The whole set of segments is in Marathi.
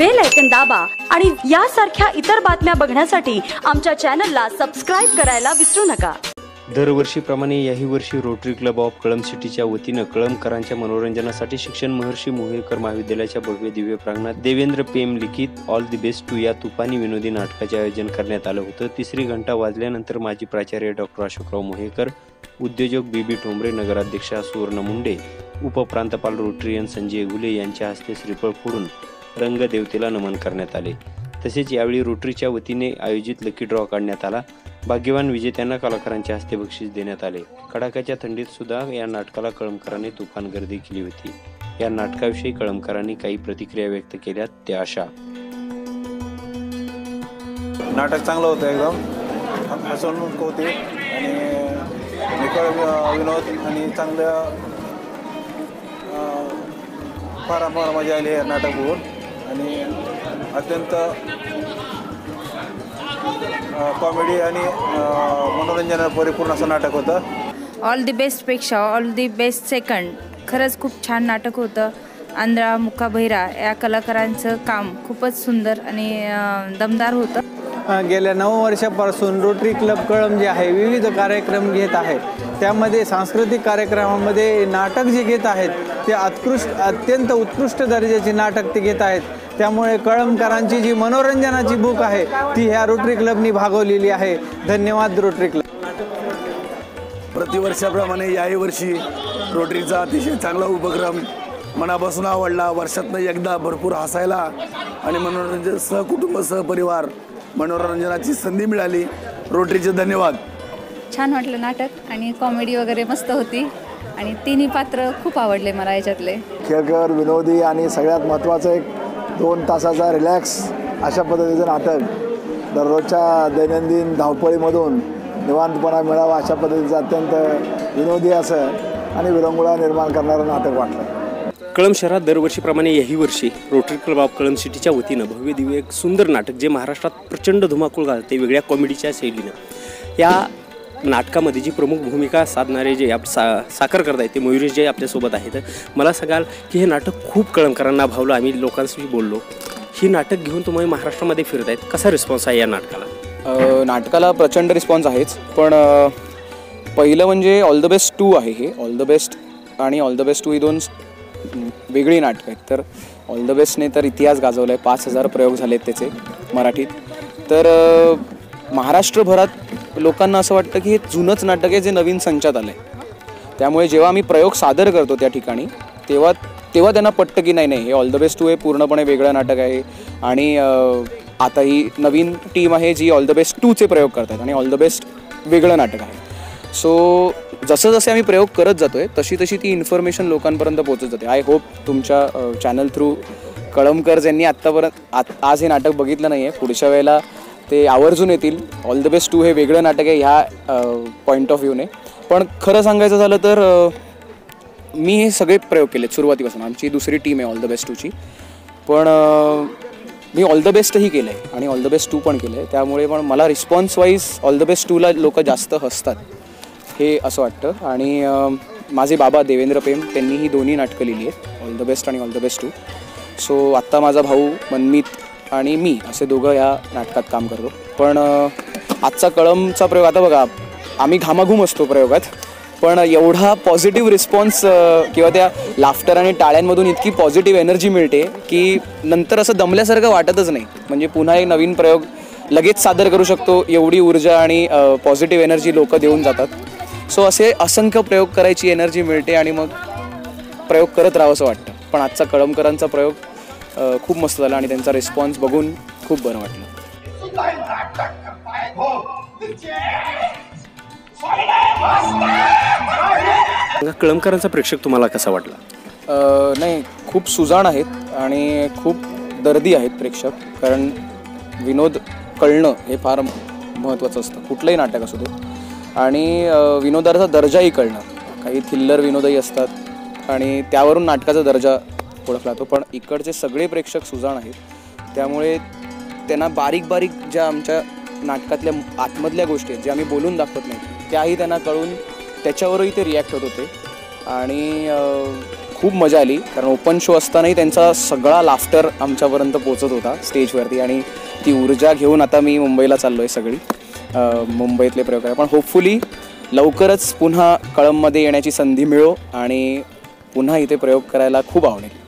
बेल ऐकन दाबा आणि यासारख्या इतर बातम्या बघण्यासाठी आमच्या चॅनलला सबस्क्राईब करायला विसरू नका. दरवर्षीप्रमाणे याही वर्षी रोटरी क्लब ऑफ कळम सिटीच्या वतीनं कळमकरांच्या मनोरंजनासाठी शिक्षण महर्षी मोहेकर महाविद्यालयाच्या भव्य दिव्य प्रांगणात देवेंद्र पेम लिखित ऑल दी बेस्ट टू या तुफानी विनोदी नाटकाचे आयोजन करण्यात आलं होतं. तिसरी घंटा वाजल्यानंतर माजी प्राचार्य डॉक्टर अशोकराव मोहेकर उद्योजक बीबी ठोंबरे नगराध्यक्षा सुवर्ण मुंडे उपप्रांतपाल रोटरियन संजय गुले यांच्या हस्ते श्रीफळ फोडून रंगदेवतेला नमन करण्यात आले. तसेच यावेळी रोटरीच्या वतीने आयोजित लकी ड्रॉ काढण्यात आला. भाग्यवान विजेत्यांना कलाकारांच्या हस्ते बक्षीस देण्यात आले. कडाक्याच्या थंडीत सुद्धा या नाटकाला कळमकरांनी तुफान गर्दी केली होती. या नाटकाविषयी कळमकरांनी काही प्रतिक्रिया व्यक्त केल्या त्या अशा. नाटक चांगलं होतं एकदम. हसवणूक होती आणि निखळ विनोद आणि चांगल्या फार फार मजा आली हे नाटक बघून आणि अत्यंत कॉमेडी आणि मनोरंजन परिपूर्ण असं नाटक होतं. ऑल दी बेस्टपेक्षा ऑल दी बेस्ट सेकंड खरंच खूप छान नाटक होतं. आंधळा मुक्का बहिरा या कलाकारांचं काम खूपच सुंदर आणि दमदार होतं. गेल्या नऊ वर्षापासून रोटरी क्लब कळम जे आहे विविध कार्यक्रम घेत आहे त्यामध्ये सांस्कृतिक कार्यक्रमामध्ये नाटक जे घेत आहेत ते उत्कृष्ट अत्यंत उत्कृष्ट दर्जाचे नाटक ते घेत आहेत. त्यामुळे कळमकरांची जी मनोरंजनाची भूक आहे ती ह्या रोटरी क्लबनी भागवलेली आहे. धन्यवाद रोटरी क्लब प्रतिवर्षाप्रमाणे याही वर्षी रोटरीचा अतिशय चांगला उपक्रम मनापासून आवडला. वर्षातनं एकदा भरपूर हसायला आणि मनोरंजन सहकुटुंब सहपरिवार मनोरंजनाची संधी मिळाली. रोटरीचे धन्यवाद. छान वाटलं नाटक आणि कॉमेडी वगैरे मस्त होती. आणि तिन्ही पात्र खूप आवडले मला याच्यातले. खेळकर विनोदी आणि सगळ्यात महत्त्वाचं एक दोन तासाचा रिलॅक्स अशा पद्धतीचं नाटक. दररोजच्या दैनंदिन धावपळीमधून निवांतपणा मिळावा अशा पद्धतीचं अत्यंत विनोदी असं आणि विरंगुळा निर्माण करणारं नाटक वाटलं. कळम शहरात दरवर्षीप्रमाणे याही वर्षी रोटरी क्लब ऑफ कळम सिटीच्या वतीनं भव्य दिव्य एक सुंदर नाटक जे महाराष्ट्रात प्रचंड धुमाकूळ घालते वेगळ्या कॉमेडीच्या शैलीनं. या नाटकामध्ये जी प्रमुख भूमिका साधणारे जे आप सा साकार करत आहेत ते मयुरेश जे आपल्यासोबत आहेत मला सांगाल की हे नाटक खूप कळमकरांना भावलं. आम्ही लोकांशी बोललो. ही नाटक घेऊन तुम्ही महाराष्ट्रामध्ये फिरत आहेत. कसा रिस्पॉन्स आहे या नाटकाला? नाटकाला प्रचंड रिस्पॉन्स आहेच. पण पहिलं म्हणजे ऑल द बेस्ट टू आहे हे. ऑल द बेस्ट आणि ऑल द बेस्ट टू ही दोन वेगळी नाटकं आहेत. तर ऑल द बेस्टने तर इतिहास गाजवला आहे पाच हजार प्रयोग झालेत त्याचे मराठीत. तर महाराष्ट्रभरात लोकांना असं वाटतं की हे जुनंच नाटक आहे जे नवीन संचात आलं आहे त्यामुळे जेव्हा आम्ही प्रयोग सादर करतो त्या ठिकाणी तेव्हा तेव्हा त्यांना पटतं की नाही नाही हे ऑल द बेस्ट टू हे पूर्णपणे वेगळं नाटक आहे. आणि आता ही नवीन टीम आहे जी ऑल द बेस्ट टूचे प्रयोग करतात आणि ऑल द बेस्ट वेगळं नाटक आहे. सो जसं जसे आम्ही प्रयोग करत जातो आहे तशी तशी ती इन्फॉर्मेशन लोकांपर्यंत पोहोचत जाते. आय होप तुमच्या चॅनल थ्रू कळमकर ज्यांनी आत्तापर्यंत आत आज हे नाटक बघितलं नाही आहे पुढच्या वेळेला ते आवर्जून येतील. ऑल द बेस्ट टू हे वेगळं नाटक आहे ह्या पॉईंट ऑफ व्ह्यूने पण खरं सांगायचं झालं तर मी हे सगळे प्रयोग केलेत सुरुवातीपासून. आमची दुसरी टीम आहे ऑल द बेस्ट टूची पण मी ऑल द बेस्टही केलं आहे आणि ऑल द बेस्ट टू पण केलं आहे त्यामुळे पण मला response wise all the best टूला लोक जास्त हसतात. हे असं वाटतं. आणि माझे बाबा देवेंद्र प्रेम त्यांनी ही दोन्ही नाटकं लिहिली आहेत. ऑल द बेस्ट आणि all the best two so आत्ता माझा भाऊ मनमीत आणि मी असे दोघं या नाटकात काम करतो. पण आजचा कळमचा प्रयोग आता बघा आम्ही घामाघूम असतो प्रयोगात पण एवढा पॉझिटिव्ह रिस्पॉन्स किंवा त्या लाफ्टर आणि टाळ्यांमधून इतकी पॉझिटिव्ह एनर्जी मिळते की नंतर असं दमल्यासारखं वाटतच नाही. म्हणजे पुन्हा एक नवीन प्रयोग लगेच सादर करू शकतो एवढी ऊर्जा आणि पॉझिटिव्ह एनर्जी लोक देऊन जातात. सो असे असंख्य प्रयोग करायची एनर्जी मिळते आणि मग प्रयोग करत राहावं असं वाटतं. पण आजचा कळमकरांचा प्रयोग खूप मस्त झाला आणि त्यांचा रिस्पॉन्स बघून खूप बरं वाटलं. कळमकरांचा प्रेक्षक तुम्हाला कसा वाटला? नाही खूप सुजाण आहेत आणि खूप दर्दी आहेत प्रेक्षक कारण विनोद कळणं हे फार महत्त्वाचं असतं. कुठलंही नाटक असू दे. आणि विनोदाचा दर्जाही कळणं काही थिल्लर विनोदही असतात आणि त्यावरून नाटकाचा दर्जा ओळखला जातो. पण इकडचे सगळे प्रेक्षक सुजाण आहेत. त्यामुळे त्यांना बारीक बारीक ज्या आमच्या नाटकातल्या आतमधल्या गोष्टी आहेत ज्या आम्ही बोलून दाखवत नाही त्याही त्यांना कळून त्याच्यावरही ते रिॲक्ट होत होते. आणि खूप मजा आली. कारण ओपन शो असतानाही त्यांचा सगळा लाफ्टर आमच्यापर्यंत पोचत होता स्टेजवरती आणि ती ऊर्जा घेऊन आता मी मुंबईला चाललो आहे सगळी. मुंबईतले प्रयोग आहे पण होपफुली लवकरच पुन्हा कळममध्ये येण्याची संधी मिळो आणि पुन्हा इथे प्रयोग करायला खूप आवडेल.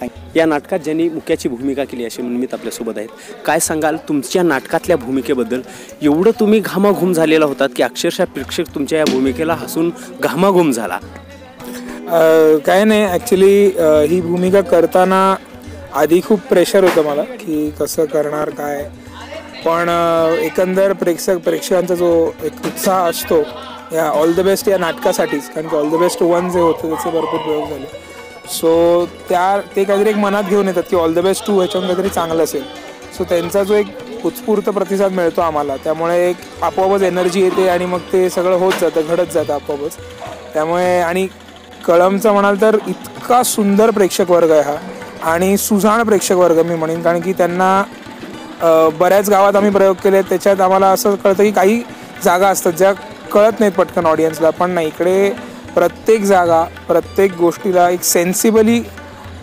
थँक्यू या नाटकात ज्यांनी मुख्याची भूमिका केली अशी मनमित आपल्यासोबत आहेत. काय सांगाल तुमच्या नाटकातल्या भूमिकेबद्दल? एवढं तुम्ही घामाघूम झालेला होतात की अक्षरशः प्रेक्षक तुमच्या या भूमिकेला हसून घामाघूम झाला. काय नाही ॲक्च्युली ही भूमिका करताना आधी खूप प्रेशर होतं मला की कसं करणार काय? पण एकंदर प्रेक्षक प्रेक्षकांचा जो एक उत्साह असतो या ऑल द बेस्ट या नाटकासाठीच कारण की ऑल द बेस्ट वन जे होतं त्याचे भरपूर प्रयोग झाले. सो त्या ते काहीतरी एक मनात घेऊन येतात की ऑल द बेस्ट टू ह्याच्यावर काहीतरी चांगलं असेल. सो त्यांचा जो एक उत्स्फूर्त प्रतिसाद मिळतो आम्हाला. त्यामुळे एक आपोआपच एनर्जी येते आणि मग ते सगळं होत जातं घडत जातं आपोआपच. त्यामुळे आणि कळमचं म्हणाल तर इतका सुंदर प्रेक्षक वर्ग आहे हा. आणि सुजाण प्रेक्षक वर्ग मी म्हणेन कारण की त्यांना बऱ्याच गावात आम्ही प्रयोग केले. त्याच्यात आम्हाला असं कळतं की काही जागा असतात ज्या कळत नाहीत पटकन ऑडियन्सला पण नाही इकडे प्रत्येक जागा प्रत्येक गोष्टीला एक सेन्सिबली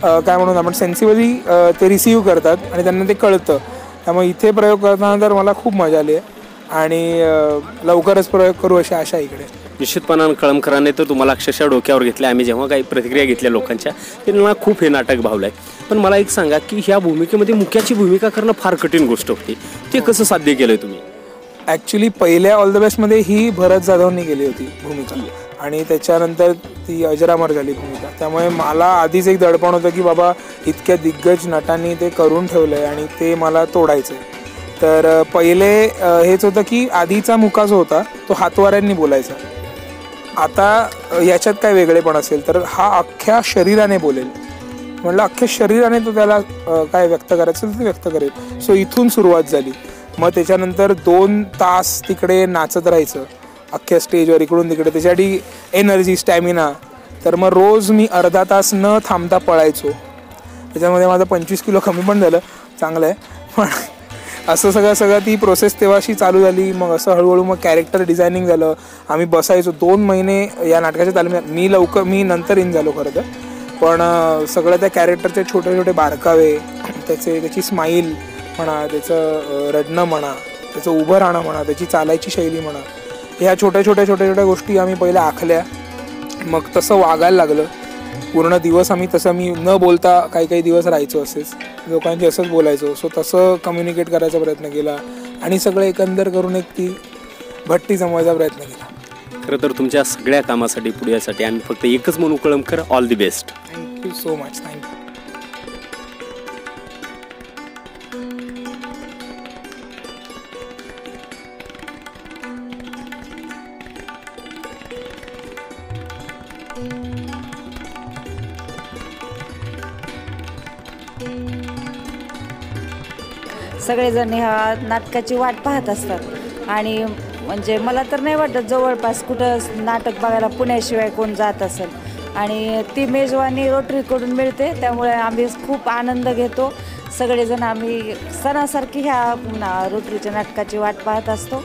काय म्हणून आपण सेन्सिबली ते रिसीव्ह करतात आणि त्यांना ते कळतं. त्यामुळे इथे प्रयोग करताना तर मला खूप मजा आली आहे. आणि लवकरच प्रयोग करू अशी आशा इकडे. निश्चितपणानं कळमकरांनी तर तुम्हाला अक्षरशः डोक्यावर घेतल्या. आम्ही जेव्हा काही प्रतिक्रिया घेतल्या लोकांच्या त्यांना खूप हे नाटक भावलं आहे पण मला एक सांगा की ह्या भूमिकेमध्ये मुख्याची भूमिका करणं फार कठीण गोष्ट होती. ते कसं साध्य केलं तुम्ही? ॲक्च्युली पहिल्या ऑल द बेस्टमध्ये ही भरत जाधवनी केली होती भूमिका. आणि त्याच्यानंतर ती अजरामर झाली भूमिका. त्यामुळे मला आधीच एक दडपण होतं की बाबा इतक्या दिग्गज नटांनी ते करून ठेवलं आहे आणि ते मला तोडायचं आहे तर पहिले हेच होतं की आधीचा मुका जो होता तो हातवाऱ्यांनी बोलायचा. आता याच्यात काय वेगळेपण असेल तर हा अख्ख्या शरीराने बोलेल. म्हटलं अख्ख्या शरीराने तो त्याला काय व्यक्त करायचं ते व्यक्त करेल. सो इथून सुरुवात झाली. मग त्याच्यानंतर दोन तास तिकडे नाचत राहायचं. अख्ख्या स्टेजवर इकडून तिकडे. त्याच्यासाठी एनर्जी स्टॅमिना. तर मग रोज मी अर्धा तास न थांबता पळायचो. त्याच्यामध्ये माझं पंचवीस किलो कमी पण झालं. चांगलं आहे. पण असं सगळं सगळं ती प्रोसेस तेव्हाशी चालू झाली. मग असं हळूहळू मग कॅरेक्टर डिझायनिंग झालं. आम्ही बसायचो. दोन महिने या नाटकाच्या तालमीत मी लवकर मी नंतर इन झालो खरं तर. पण सगळं त्या कॅरेक्टरचे छोटे छोटे बारकावे त्याचे त्याची स्माईल म्हणा त्याचं रडणं म्हणा त्याचं उभं राहणं म्हणा त्याची चालायची शैली म्हणा ह्या छोट्या छोट्या छोट्या छोट्या गोष्टी आम्ही पहिल्या आखल्या. मग तसं वागायला लागलं. पूर्ण दिवस आम्ही तसं मी न बोलता काही काही दिवस राहायचो असेच. लोकांशी असंच बोलायचो. सो तसं कम्युनिकेट करायचा प्रयत्न केला. आणि सगळं एकंदर करून एक ती भट्टी जमवायचा प्रयत्न केला. खरं तर तुमच्या सगळ्या कामासाठी पुढे यासाठी आम्ही फक्त एकच म्हणू Kalamkar all the best thank you so much thank you सगळेजण ह्या नाटकाची वाट पाहत असतात. आणि म्हणजे मला तर नाही वाटत जवळपास कुठं नाटक बघायला पुण्याशिवाय कोण जात असेल. आणि ती मेजवानी रोटरीकडून मिळते त्यामुळे आम्ही खूप आनंद घेतो. सगळेजण आम्ही सणासारखी ह्या ना- रोटरीच्या नाटकाची वाट पाहत असतो.